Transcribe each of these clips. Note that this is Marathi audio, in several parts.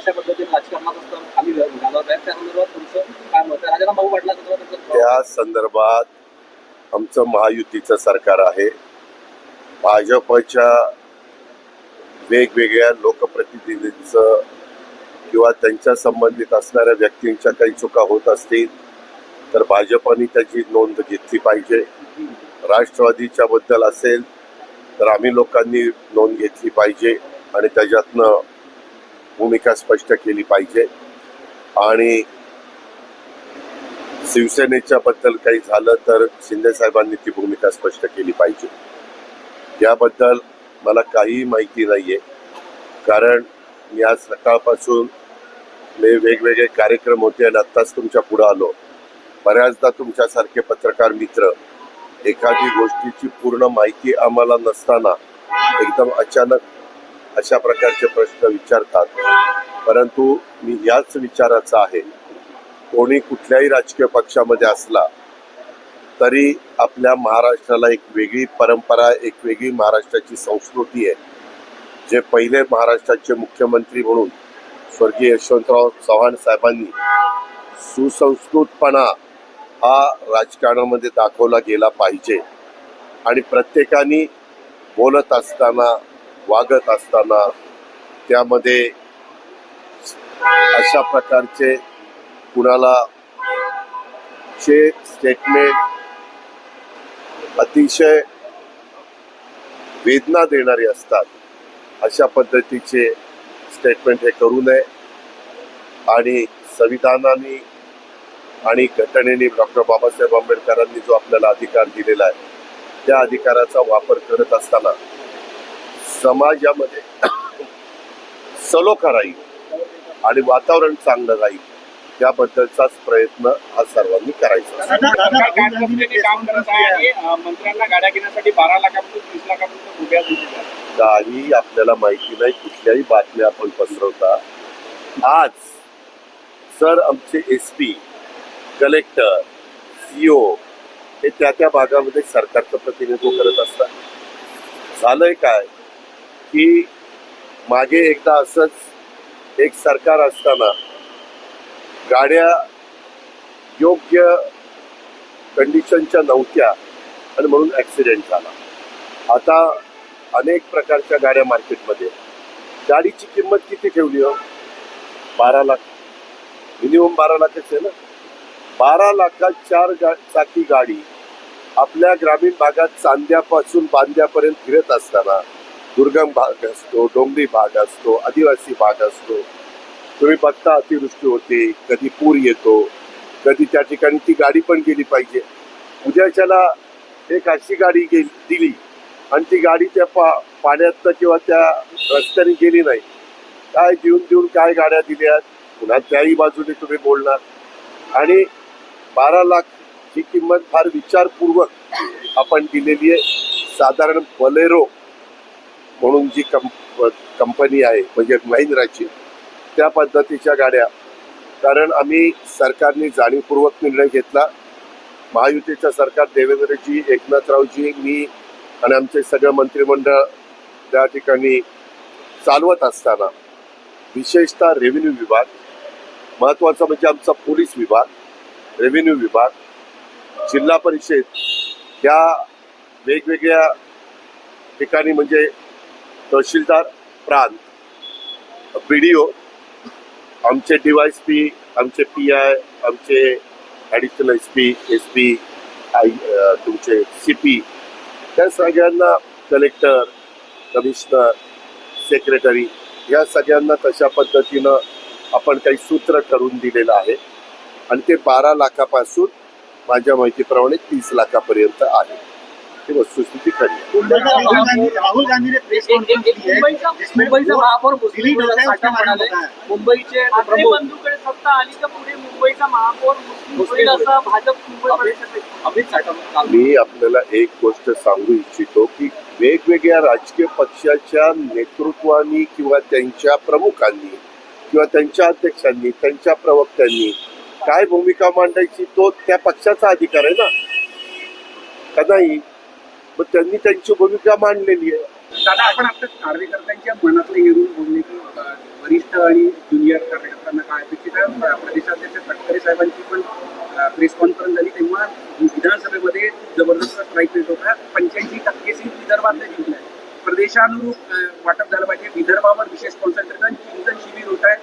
पद्धतीने राजकारणात खाली घालवत त्या संदर्भात तुमचं काय मत आहे? राजाराम भाऊ त्या संदर्भात आमचं महायुतीचं सरकार आहे. भाजपच्या वेगवेगळ्या लोकप्रतिनिधींचं किंवा त्यांच्या संबंधित असणाऱ्या व्यक्तींच्या काही चुका होत असतील तर भाजपने त्याची नोंद घेतली पाहिजे. राष्ट्रवादीच्या बद्दल असेल तर आम्ही लोकांनी नोंद घेतली पाहिजे आणि त्याच्यातनं भूमिका स्पष्ट केली पाहिजे. आणि शिवसेनेच्या बद्दल काही झालं तर शिंदे साहेबांनी ती भूमिका स्पष्ट केली पाहिजे. याबद्दल मला काहीही माहिती नाहीये. कारण मी आज सकाळपासून मी वेगवेगळे कार्यक्रम होते आणि आत्ताच तुमच्यापुढे आलो. बऱ्याचदा तुमच्यासारखे पत्रकार मित्र एखादी गोष्टीची पूर्ण माहिती आम्हाला नसताना एकदम अचानक अशा प्रकारचे प्रश्न विचारतात. परंतु मी याच विचाराचा आहे. कोणी कुठल्याही राजकीय पक्षामध्ये असला तरी आपल्या महाराष्ट्राला एक वेगळी परंपरा एक वेगळी महाराष्ट्राची संस्कृती आहे. जे पहिले महाराष्ट्राचे मुख्यमंत्री म्हणून स्वर्गीय यशवंतराव चव्हाण साहेबांनी सुसंस्कृतपणा हा राजकारणामध्ये दाखवला गेला पाहिजे. आणि प्रत्येकाने बोलत असताना वागत असताना त्यामध्ये अशा प्रकारचे कुणाला चे स्टेटमेंट अतिशय वेदना देणारे असतात अशा पद्धतीचे स्टेटमेंट हे करू नये. आणि संविधानाने आणि घटनेने डॉक्टर बाबासाहेब आंबेडकरांनी जो आपल्याला अधिकार दिलेला आहे त्या अधिकाराचा वापर करत असताना समाजामध्ये सलोखा राहील आणि वातावरण चांगलं राहील त्याबद्दलचाच प्रयत्न हा सर्वांनी करायचा. काही आपल्याला माहिती नाही कुठल्याही बातम्या आपण पसरवता आज सर आमचे एस पी कलेक्टर सीओ हे त्या त्या भागामध्ये सरकारचं प्रतिनिधित्व करत असतात झालंय काय की मागे एकदा असंच एक सरकार असताना गाड्या योग्य कंडिशनच्या नव्हत्या आणि म्हणून ॲक्सिडेंट झाला. आता अनेक प्रकारच्या गाड्या मार्केटमध्ये. गाडीची किंमत किती ठेवली हो? बारा लाख. मिनिमम बारा लाखच आहे ना? बारा लाखात चार गा चाकी गाडी आपल्या ग्रामीण भागात चांद्यापासून बांद्यापर्यंत फिरत असताना दुर्गम भाग असतो डोंगरी भाग असतो आदिवासी भाग असतो. तुम्ही बघता अतिवृष्टी होते कधी पूर येतो कधी त्या ठिकाणी ती गाडी पण गेली पाहिजे. उद्याच्याला एक अशी गाडी गेली दिली आणि ती गाडी त्या पा पाण्यातनं किंवा त्या रस्त्याने गेली नाही. काय देऊन देऊन काय गाड्या दिल्या पुन्हा त्याही बाजूने तुम्ही बोलणार. आणि बारा लाख ही किंमत फार विचारपूर्वक आपण दिलेली आहे. साधारण बलेरो म्हणून जी कंप कंपनी आहे म्हणजे महिंद्राची त्या पद्धतीच्या गाड्या. कारण आम्ही सरकारने जाणीवपूर्वक निर्णय घेतला. महायुतीचं सरकार देवेंद्रजी एकनाथरावजी मी आणि आमचे सगळं मंत्रिमंडळ त्या ठिकाणी चालवत असताना विशेषतः रेव्हेन्यू विभाग महत्त्वाचा म्हणजे आमचा पोलीस विभाग रेव्हेन्यू विभाग जिल्हा परिषद या वेगवेगळ्या ठिकाणी म्हणजे तहसीलदार प्रांत पी डी ओ आमचे डिवायस पी आमचे पी आय आमचे additional S P S P I तुमचे सी पी त्या सगळ्यांना कलेक्टर कमिशनर सेक्रेटरी या सगळ्यांना कशा पद्धतीनं आपण काही सूत्र ठरवून दिलेलं आहे. आणि ते बारा लाखापासून माझ्या माहितीप्रमाणे तीस लाखापर्यंत आहे. ही वस्तुस्थिती खरी. राहुल गांधी राहुल गांधी ने प्रेस एक- एक- एक मुंबईचा सत्ता आली तर पुढे मुंबईचा महापौर मी आपल्याला एक गोष्ट सांगू इच्छितो की वेगवेगळ्या राजकीय पक्षाच्या नेतृत्वानी किंवा त्यांच्या प्रमुखांनी किंवा त्यांच्या अध्यक्षांनी त्यांच्या प्रवक्त्यांनी काय भूमिका मांडायची तो त्या पक्षाचा अधिकार आहे ना? का नाही? मग त्यांनी त्यांची भूमिका मांडलेली आहे. दादा आपण आपल्या कार्यकर्त्यांच्या मनातले येऊन बोलले की वरिष्ठ आणि ज्युनियर कार्यकर्त्यांना काय अपेक्षित आहे? प्रदेशाध्यक्ष तटकरे साहेबांची पण प्रेस कॉन्फरन्स झाली तेव्हा विधानसभेमध्ये जबरदस्त स्ट्राईक येत होता. पंच्याऐंशी टक्के सीट विदर्भातले जिंकल्या प्रदेशानुरूप वाटप झालं पाहिजे. विदर्भावर विशेष कॉन्सन्ट्रेशन चिंतन शिबिर होत आहे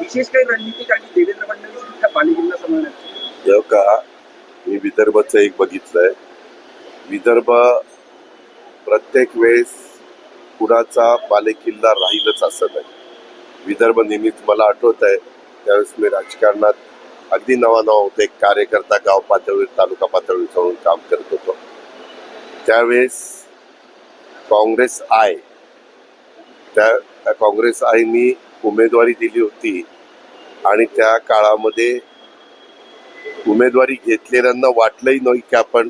विशेष काही रणनीती काढली. देवेंद्र फडणवीस सांभाळण्यात जेव्हा का? मी विदर्भाचं एक बघितलंय. विदर्भ प्रत्येक वेळेस पुराचा बालेकिल्ला राहीलच असं नाही. विदर्भ नेहमीच मला आठवत आहे त्यावेळेस मी राजकारणात अगदी नवा नवा होते. एक कार्यकर्ता गाव पातळीवर तालुका पातळीवर जाऊन काम करत होतो. त्यावेळेस काँग्रेस आय. त्या त्या काँग्रेस आयनी उमेदवारी दिली होती आणि त्या काळामध्ये उमेदवारी घेतलेल्यांना वाटलंही नाही की आपण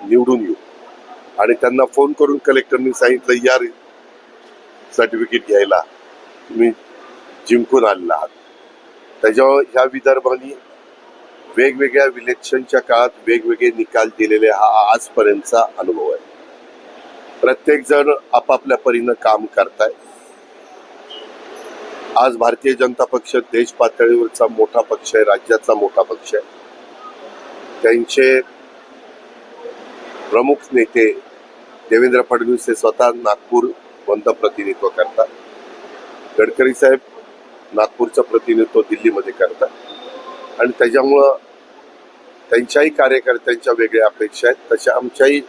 निवडून येऊ. आणि त्यांना फोन करून कलेक्टरनी सांगितलं या सर्टिफिकेट घ्यायला. तुम्ही जिंकून आलेला आहात. त्याच्यावर ह्या विदर्भाने वेगवेगळ्या इलेक्शनच्या काळात वेगवेगळे निकाल दिलेले हा आजपर्यंतचा अनुभव आहे. प्रत्येक जण आपापल्या परीनं काम करताय. आज भारतीय जनता पक्ष देश पातळीवरचा मोठा पक्ष आहे राज्याचा मोठा पक्ष आहे. त्यांचे प्रमुख नेते देवेंद्र फडणवीस हे स्वतः नागपूर कोणतं प्रतिनिधित्व करतात. गडकरी साहेब नागपूरचं प्रतिनिधित्व दिल्लीमध्ये करतात. आणि त्याच्यामुळं त्यांच्याही कार्यकर्त्यांच्या वेगळ्या अपेक्षा आहेत. तशा आमच्याही